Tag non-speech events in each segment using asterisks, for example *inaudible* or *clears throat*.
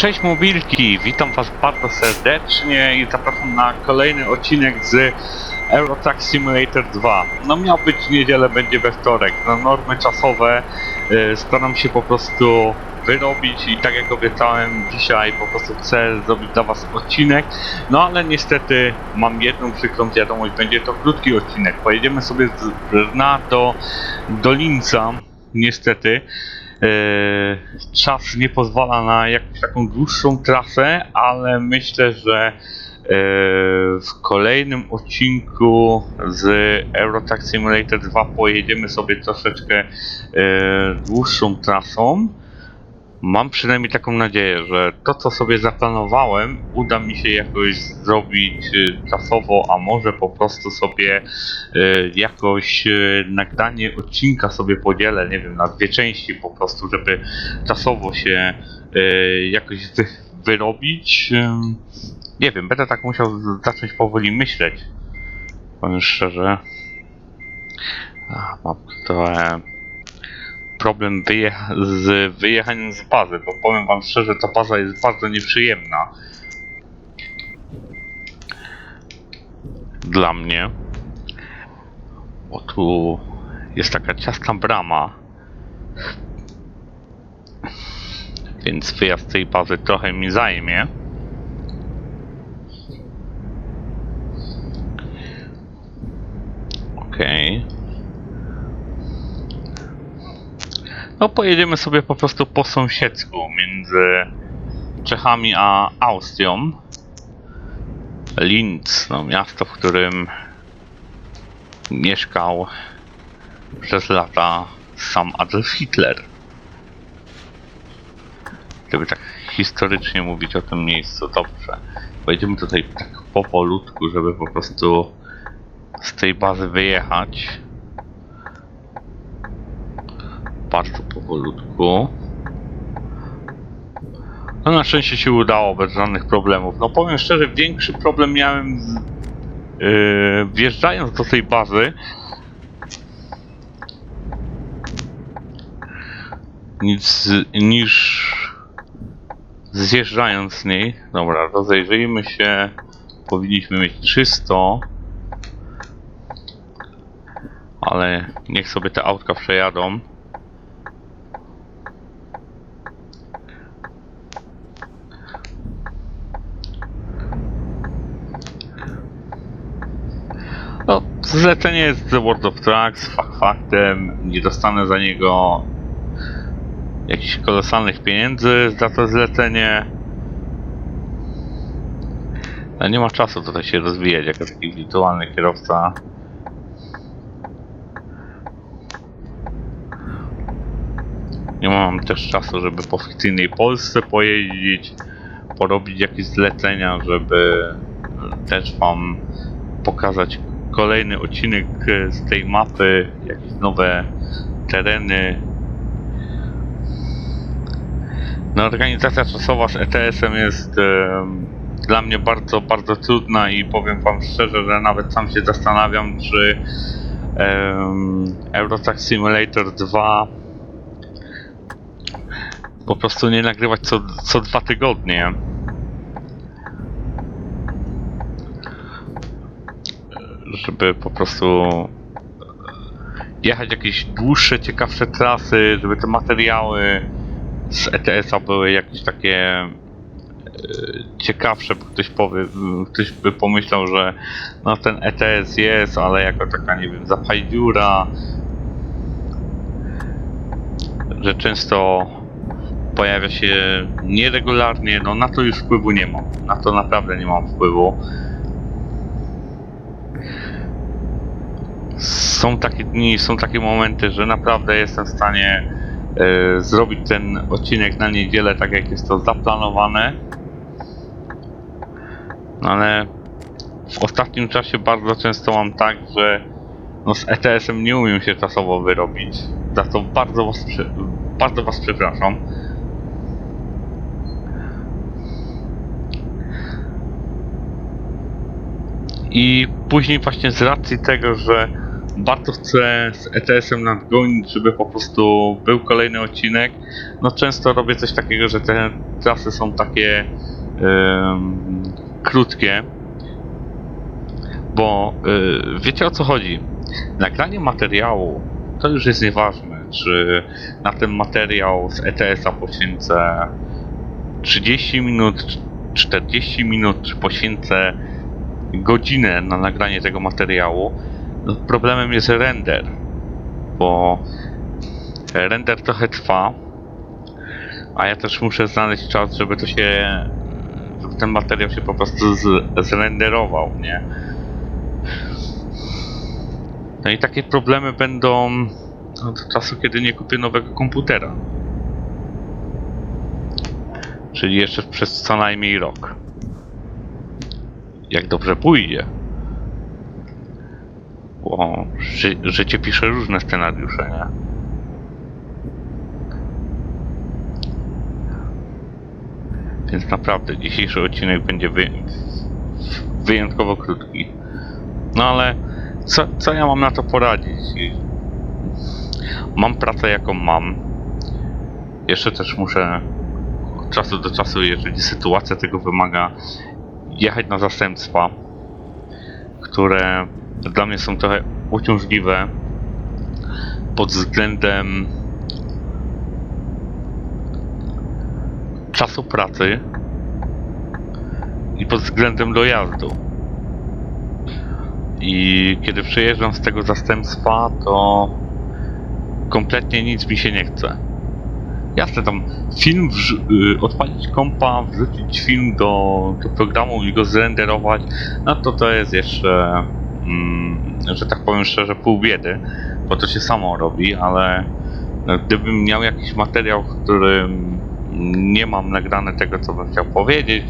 Cześć mobilki, witam was bardzo serdecznie i zapraszam na kolejny odcinek z Eurotrack Simulator 2. No miał być w niedzielę, będzie we wtorek. Na normy czasowe y, staram się po prostu wyrobić i tak jak obiecałem dzisiaj po prostu chcę zrobić dla was odcinek. No ale niestety mam jedną przykrą wiadomość, będzie to krótki odcinek. Pojedziemy sobie z Brna do, do Linca, niestety. Eee, czas nie pozwala na jakąś taką dłuższą trasę, ale myślę, że eee, w kolejnym odcinku z Eurotrack Simulator 2 pojedziemy sobie troszeczkę eee, dłuższą trasą. Mam przynajmniej taką nadzieję, że to co sobie zaplanowałem uda mi się jakoś zrobić e, czasowo, a może po prostu sobie e, jakoś e, nagranie odcinka sobie podzielę, nie wiem, na dwie części po prostu, żeby czasowo się e, jakoś wy, wyrobić. Nie wiem, będę tak musiał zacząć powoli myśleć. Powiem szczerze. Mam trochę problem wyjecha- z wyjechaniem z bazy, bo powiem wam szczerze, ta baza jest bardzo nieprzyjemna. Dla mnie. Bo tu jest taka ciasna brama. Więc wyjazd z tej bazy trochę mi zajmie. Okej. No pojedziemy sobie po prostu po sąsiedzku między Czechami a Austrią. Linz, no miasto, w którym mieszkał przez lata sam Adolf Hitler. Gdyby tak historycznie mówić o tym miejscu, dobrze. Pojedziemy tutaj tak powolutku, żeby po prostu z tej bazy wyjechać bardzo powolutku. No na szczęście się udało bez żadnych problemów. No powiem szczerze, większy problem miałem z, yy, wjeżdżając do tej bazy nic, niż zjeżdżając z niej. Dobra, rozejrzyjmy się. Powinniśmy mieć czysto. Ale niech sobie te autka przejadą. No, zlecenie jest The World of Trucks, fakt faktem, nie dostanę za niego jakichś kolosalnych pieniędzy za to zlecenie. No, nie ma czasu tutaj się rozwijać jako taki wirtualny kierowca. Nie mam też czasu, żeby po fikcyjnej Polsce pojeździć, porobić jakieś zlecenia, żeby też wam pokazać kolejny odcinek e, z tej mapy, jakieś nowe tereny. No, organizacja czasowa z ETS-em jest em, dla mnie bardzo, bardzo trudna i powiem wam szczerze, że nawet sam się zastanawiam, czy um, Eurotrack Simulator 2 po prostu nie nagrywać co, co dwa tygodnie. Żeby po prostu jechać jakieś dłuższe, ciekawsze trasy, żeby te materiały z ETS-a były jakieś takie e, ciekawsze, bo ktoś powie, ktoś by pomyślał, że no ten ETS jest, ale jako taka, nie wiem, zapajdziura, że często pojawia się nieregularnie, no na to już wpływu nie mam. Na to naprawdę nie mam wpływu. Są takie dni, są takie momenty, że naprawdę jestem w stanie e, zrobić ten odcinek na niedzielę tak jak jest to zaplanowane. No ale w ostatnim czasie bardzo często mam tak, że no z ETS-em nie umiem się czasowo wyrobić. Za to bardzo was, bardzo was przepraszam. I później właśnie z racji tego, że bardzo chcę z ETS-em nadgonić, żeby po prostu był kolejny odcinek. No często robię coś takiego, że te trasy są takie em, krótkie, bo y, wiecie o co chodzi. Nagranie materiału to już jest nieważne, czy na ten materiał z ETS-a poświęcę 30 minut, 40 minut, czy poświęcę godzinę na nagranie tego materiału. No, problemem jest render, bo render trochę trwa, a ja też muszę znaleźć czas, żeby to się, żeby ten materiał się po prostu z, zrenderował, nie? No i takie problemy będą do czasu, kiedy nie kupię nowego komputera. Czyli jeszcze przez co najmniej rok. Jak dobrze pójdzie. Bo ży życie pisze różne scenariusze, nie? Więc naprawdę dzisiejszy odcinek będzie wy wyjątkowo krótki. No ale co, co ja mam na to poradzić? Mam pracę jaką mam. Jeszcze też muszę od czasu do czasu, jeżeli sytuacja tego wymaga, jechać na zastępstwa, które dla mnie są trochę uciążliwe pod względem czasu pracy i pod względem dojazdu. I kiedy przyjeżdżam z tego zastępstwa, to kompletnie nic mi się nie chce. Jasne, tam film, y, odpalić kompa, wrzucić film do, do programu i go zrenderować, no to to jest jeszcze, że tak powiem szczerze, pół biedy, bo to się samo robi, ale no, gdybym miał jakiś materiał, w którym nie mam nagrane tego, co bym chciał powiedzieć,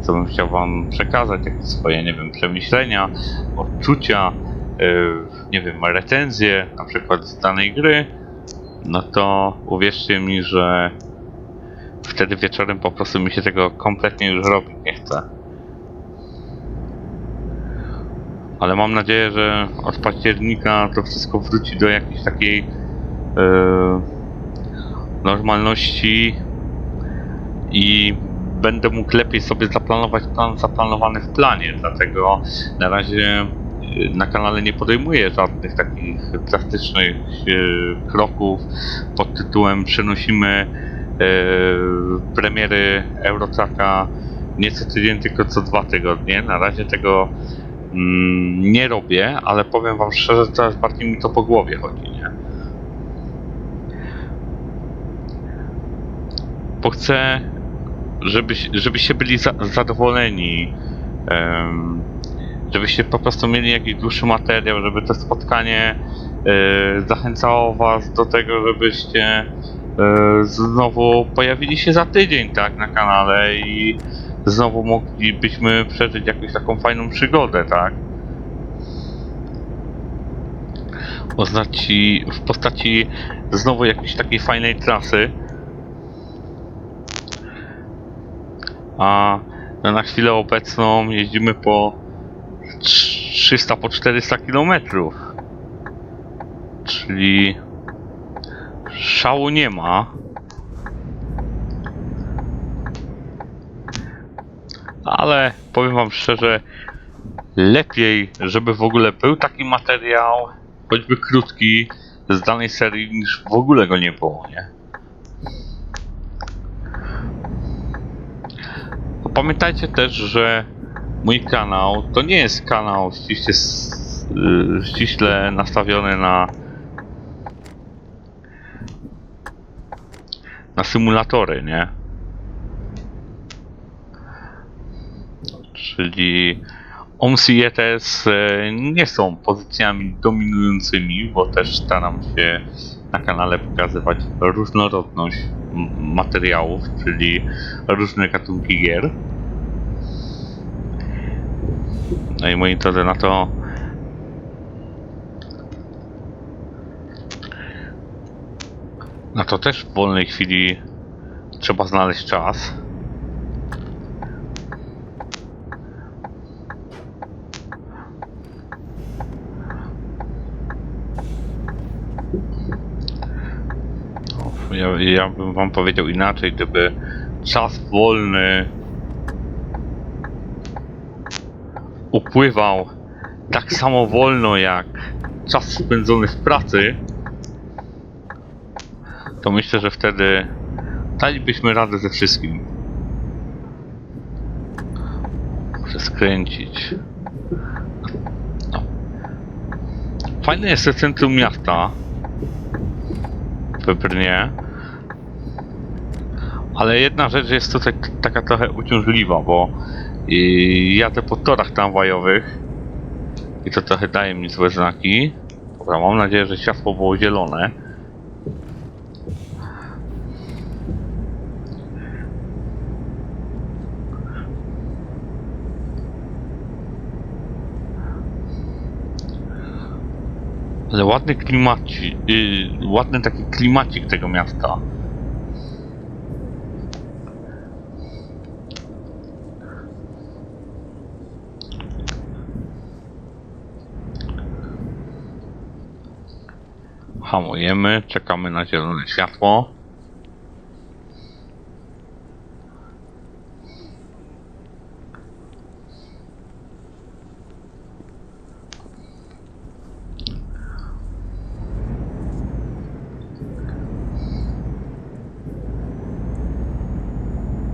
co bym chciał wam przekazać, jakieś swoje, nie wiem, przemyślenia, odczucia, yy, nie wiem, recenzje, na przykład z danej gry, no to uwierzcie mi, że wtedy wieczorem po prostu mi się tego kompletnie już robić nie chce. Ale mam nadzieję, że od października to wszystko wróci do jakiejś takiej yy, normalności i będę mógł lepiej sobie zaplanować plan zaplanowany w planie, dlatego na razie y, na kanale nie podejmuję żadnych takich drastycznych y, kroków pod tytułem przenosimy premiery Eurotraka nie co tydzień, tylko co dwa tygodnie. Na razie tego nie robię, ale powiem wam szczerze, coraz bardziej mi to po głowie chodzi, nie? Bo chcę żebyś, żebyście byli za, zadowoleni, żebyście po prostu mieli jakiś dłuższy materiał, żeby to spotkanie e, zachęcało was do tego, żebyście e, znowu pojawili się za tydzień, tak, na kanale i znowu moglibyśmy przeżyć jakąś taką fajną przygodę, tak? W postaci, w postaci znowu jakiejś takiej fajnej trasy, a na chwilę obecną jeździmy po 300 po 400 km. Czyli szału nie ma. Ale powiem wam szczerze, lepiej, żeby w ogóle był taki materiał, choćby krótki, z danej serii, niż w ogóle go nie było, nie? Pamiętajcie też, że mój kanał to nie jest kanał ściśle, y, ściśle nastawiony na na symulatory, nie? Czyli OMSI i ETS e, nie są pozycjami dominującymi, bo też staram się na kanale pokazywać różnorodność materiałów, czyli różne gatunki gier. No i moi drodzy, na to na to też w wolnej chwili trzeba znaleźć czas. No, ja, ja bym wam powiedział inaczej, gdyby czas wolny upływał tak samo wolno jak czas spędzony w pracy, to myślę, że wtedy dalibyśmy radę ze wszystkim. Muszę skręcić. No. Fajne jest centrum miasta. Brnie. Ale jedna rzecz jest tutaj taka trochę uciążliwa, bo jadę po torach tramwajowych i to trochę daje mi złe znaki. Dobra, mam nadzieję, że światło było zielone. Ale ładny klimacik, yy, ładny taki klimacik tego miasta. Hamujemy, czekamy na zielone światło.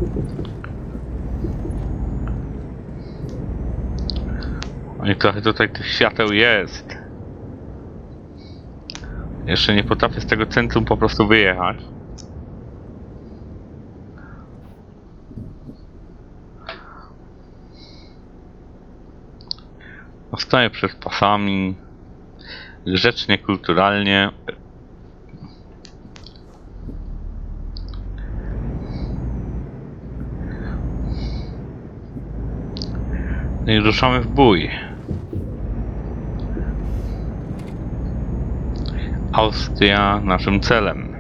No i trochę tutaj tych świateł jest. Jeszcze nie potrafię z tego centrum po prostu wyjechać. Stoję przed pasami. Grzecznie, kulturalnie. I ruszamy w bój. Austria naszym celem.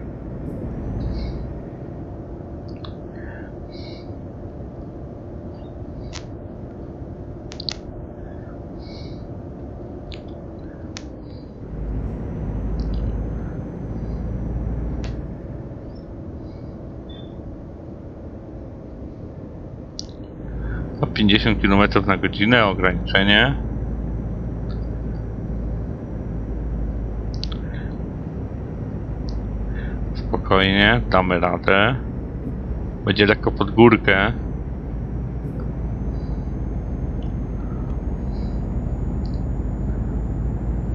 O 50 km na godzinę ograniczenie. Spokojnie, damy radę. Będzie lekko pod górkę.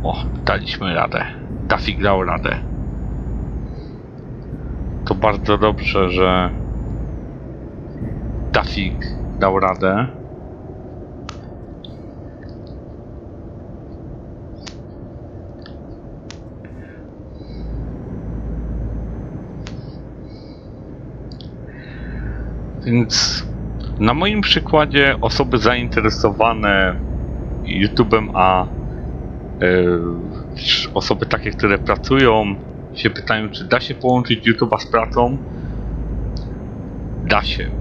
O, daliśmy radę. Dafik dał radę. To bardzo dobrze, że Dafik dał radę. Więc na moim przykładzie osoby zainteresowane YouTube'em, a e, osoby takie, które pracują, się pytają, czy da się połączyć YouTube'a z pracą. Da się.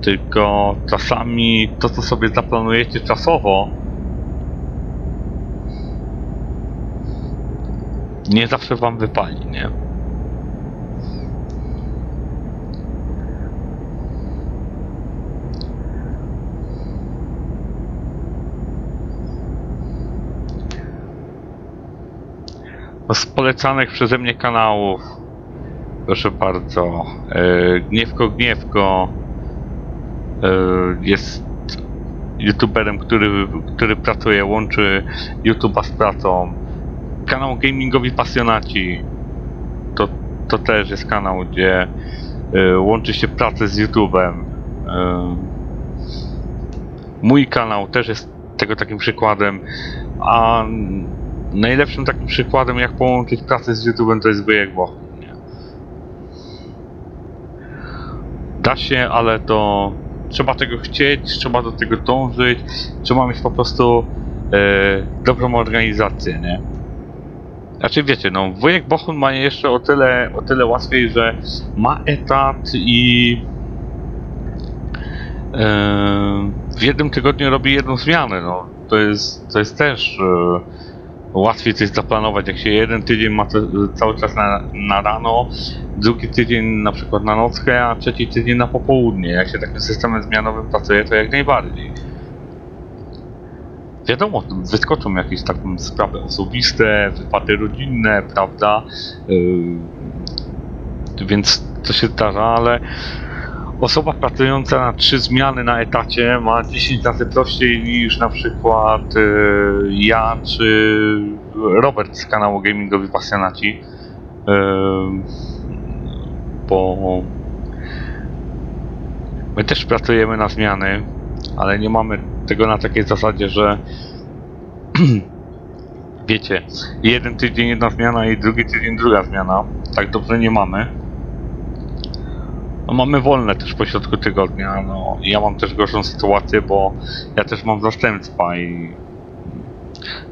Tylko czasami to, co sobie zaplanujecie czasowo, nie zawsze wam wypali, nie? No, Z polecanych przeze mnie kanałów, proszę bardzo, e, Gniewko Gniewko jest youtuberem, który, który pracuje, łączy YouTube'a z pracą. Kanał Gamingowi Pasjonaci to, to też jest kanał, gdzie e, łączy się pracę z YouTube'em. E, mój kanał też jest tego takim przykładem, a najlepszym takim przykładem, jak połączyć pracę z YouTube'em, to jest Wyjek? Da się, ale to trzeba tego chcieć, trzeba do tego dążyć, trzeba mieć po prostu e, dobrą organizację, nie? Znaczy wiecie, no Wujek Bochun ma jeszcze o tyle, o tyle łatwiej, że ma etat i e, w jednym tygodniu robi jedną zmianę, no. To jest, to jest też e, łatwiej coś zaplanować, jak się jeden tydzień ma cały czas na, na rano, drugi tydzień na przykład na nockę, a trzeci tydzień na popołudnie. Jak się takim systemem zmianowym pracuje, to jak najbardziej. Wiadomo, wyskoczą jakieś takie sprawy osobiste, wypady rodzinne, prawda? Yy, więc to się zdarza, ale osoba pracująca na trzy zmiany na etacie ma 10 razy prościej niż na przykład yy, ja czy Robert z kanału Gamingowi Pasjonaci. Yy, bo my też pracujemy na zmiany, ale nie mamy tego na takiej zasadzie, że *clears throat* wiecie, jeden tydzień jedna zmiana i drugi tydzień druga zmiana. Tak dobrze nie mamy. No mamy wolne też po środku tygodnia, no ja mam też gorszą sytuację, bo ja też mam zastępstwa i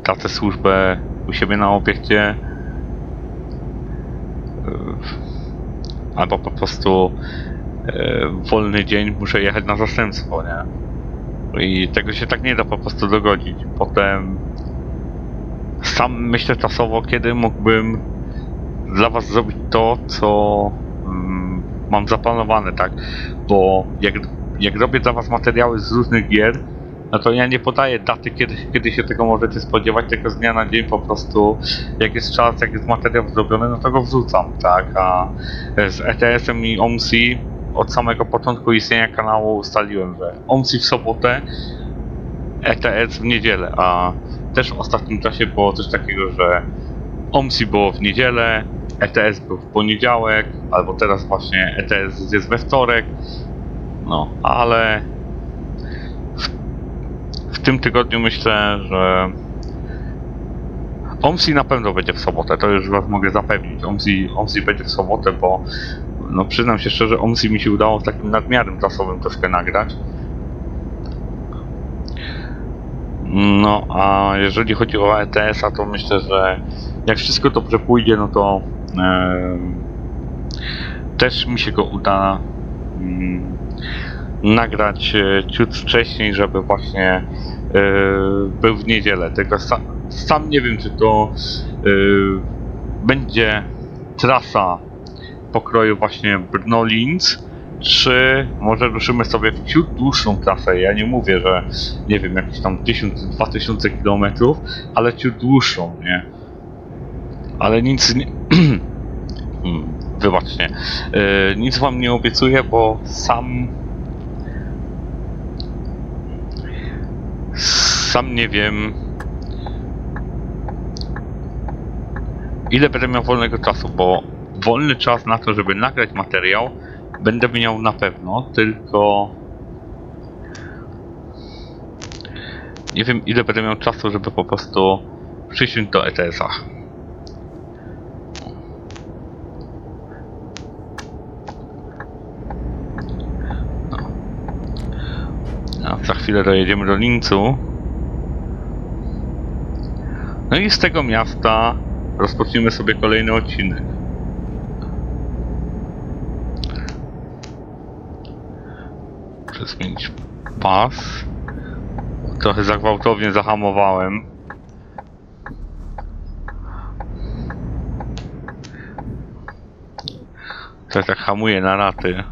tracę służbę u siebie na obiekcie Yy, albo po prostu yy, wolny dzień muszę jechać na zastępstwo, nie? I tego się tak nie da po prostu dogodzić. Potem sam myślę czasowo, kiedy mógłbym dla was zrobić to, co mam zaplanowane, tak? Bo jak, jak robię dla was materiały z różnych gier, no to ja nie podaję daty, kiedy, kiedy się tego możecie spodziewać, tylko z dnia na dzień po prostu, jak jest czas, jak jest materiał zrobiony, no to go wrzucam, tak? A z ETS-em i OMSI od samego początku istnienia kanału ustaliłem, że OMSI w sobotę, ETS w niedzielę, a też w ostatnim czasie było coś takiego, że OMSI było w niedzielę, ETS był w poniedziałek, albo teraz właśnie ETS jest we wtorek, no, ale w, w tym tygodniu myślę, że OMSI na pewno będzie w sobotę, to już was mogę zapewnić. OMSI, OMSI będzie w sobotę, bo no przyznam się szczerze, OMSI mi się udało w takim nadmiarem czasowym troszkę nagrać. No, a jeżeli chodzi o ETS-a, to myślę, że jak wszystko dobrze pójdzie, no to też mi się go uda mm, nagrać e, ciut wcześniej, żeby właśnie e, był w niedzielę. Tylko sam, sam nie wiem, czy to e, będzie trasa pokroju właśnie Brno-Linz, czy może ruszymy sobie w ciut dłuższą trasę. Ja nie mówię, że nie wiem, jakieś tam 1000-2000 km, ale ciut dłuższą, nie? Ale nic *clears throat* Wybaczcie. Yy, nic wam nie obiecuję, bo sam... Sam nie wiem... Ile będę miał wolnego czasu, bo wolny czas na to, żeby nagrać materiał, będę miał na pewno, tylko nie wiem ile będę miał czasu, żeby po prostu przyjść do ETS-a. No. A za chwilę dojedziemy do Lincu. No i z tego miasta rozpoczniemy sobie kolejny odcinek. Muszę zmienić pas. Trochę za gwałtownie zahamowałem. Teraz tak hamuję na raty.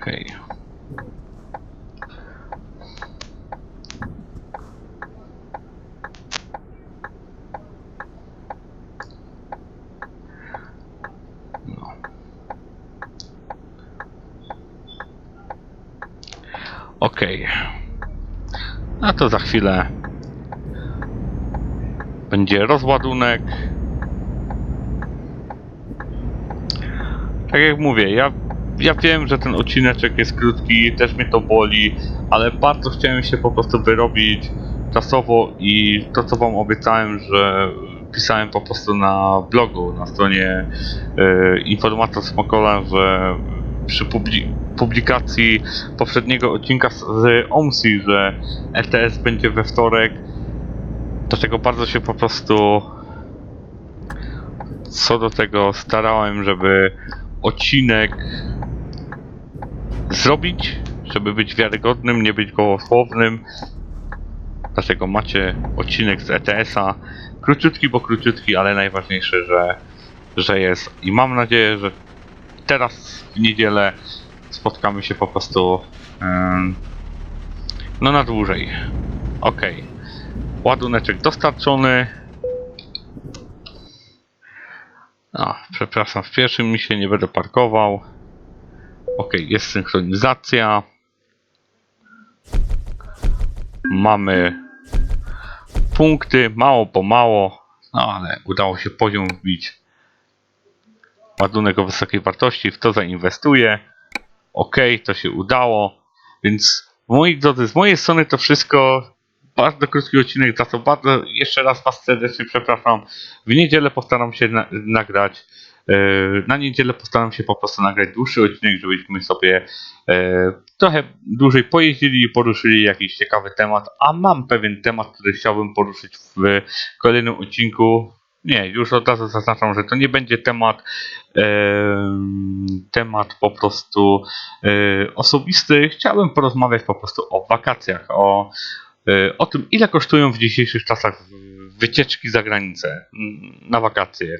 Okej. No. Okej. A to za chwilę będzie rozładunek. Tak jak mówię, ja, ja wiem, że ten odcineczek jest krótki, też mnie to boli, ale bardzo chciałem się po prostu wyrobić czasowo i to co wam obiecałem, że pisałem po prostu na blogu, na stronie yy, Informator Smokola, że przy publi- publikacji poprzedniego odcinka z, z OMSI, że ETS będzie we wtorek, dlatego bardzo się po prostu co do tego starałem, żeby odcinek zrobić, żeby być wiarygodnym, nie być gołosłownym. Dlatego macie odcinek z ETS-a. Króciutki, bo króciutki, ale najważniejsze, że, że jest. I mam nadzieję, że teraz w niedzielę spotkamy się po prostu no na dłużej. Okej. Ładuneczek dostarczony. A, przepraszam, w pierwszym mi się nie będę parkował. Ok, jest synchronizacja. Mamy punkty, mało po mało, no ale udało się poziom wbić. Ładunek o wysokiej wartości, w to zainwestuję. Ok, to się udało. Więc moi drodzy, z mojej strony to wszystko. Bardzo krótki odcinek, za to bardzo jeszcze raz Was serdecznie przepraszam. W niedzielę postaram się na, nagrać. e, Na niedzielę postaram się po prostu nagrać dłuższy odcinek, żebyśmy sobie e, trochę dłużej pojeździli i poruszyli jakiś ciekawy temat. A mam pewien temat, który chciałbym poruszyć w kolejnym odcinku. Nie, już od razu zaznaczam, że to nie będzie temat em, temat po prostu e, osobisty. Chciałbym porozmawiać po prostu o wakacjach, o, e, o tym, ile kosztują w dzisiejszych czasach wycieczki za granicę mm, na wakacje.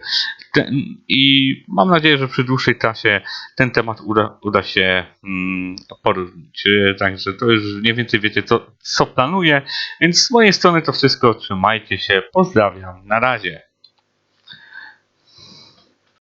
Ten, I mam nadzieję, że przy dłuższej czasie ten temat uda, uda się mm. E, Także to już mniej więcej wiecie, co, co planuję. Więc z mojej strony to wszystko. Trzymajcie się. Pozdrawiam. Na razie.